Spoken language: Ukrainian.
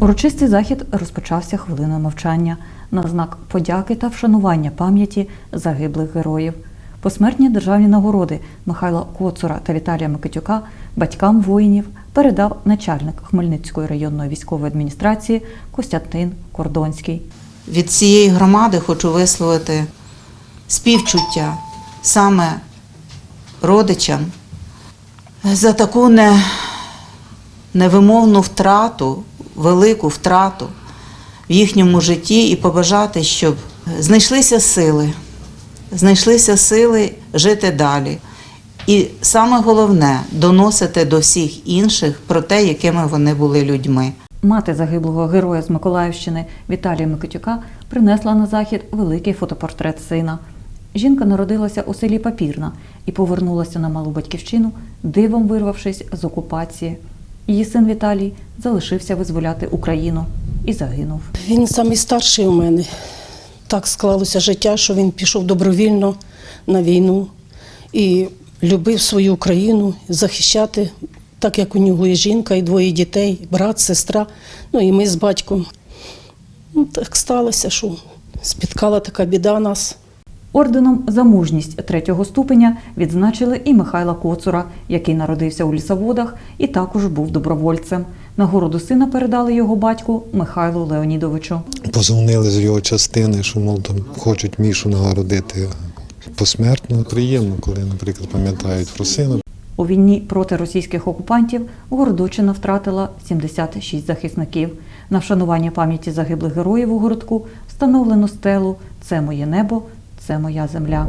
Урочистий захід розпочався хвилиною мовчання на знак подяки та вшанування пам'яті загиблих героїв. Посмертні державні нагороди Михайла Коцура та Віталія Микитюка батькам воїнів передав начальник Хмельницької районної військової адміністрації Костянтин Кордонський. Від цієї громади хочу висловити співчуття саме родичам за таку не, невимовну втрату, велику втрату в їхньому житті і побажати, щоб знайшлися сили, знайшлися сили жити далі. І саме головне доносити до всіх інших про те, якими вони були людьми. Мати загиблого героя з Миколаївщини Віталія Микитюка принесла на захід великий фотопортрет сина. Жінка народилася у селі Папірна і повернулася на малу батьківщину, дивом вирвавшись з окупації. Її син Віталій залишився визволяти Україну і загинув. Він самий старший у мене. Так склалося життя, що він пішов добровільно на війну і любив свою Україну захищати, так як у нього і жінка, і двоє дітей, брат, сестра, ну і ми з батьком. Ну, так сталося, що спіткала така біда нас. Орденом за мужність третього ступеня відзначили і Михайла Коцура, який народився у лісоводах і також був добровольцем. Нагороду сина передали його батьку Михайлу Леонідовичу. Позвонили з його частини, що мов там хочуть Мішу нагородити посмертно. Приємно, коли, наприклад, пам'ятають про сина. У війні проти російських окупантів Городочина втратила 76 захисників. На вшанування пам'яті загиблих героїв у городку встановлено стелу Це моє небо, це моя земля.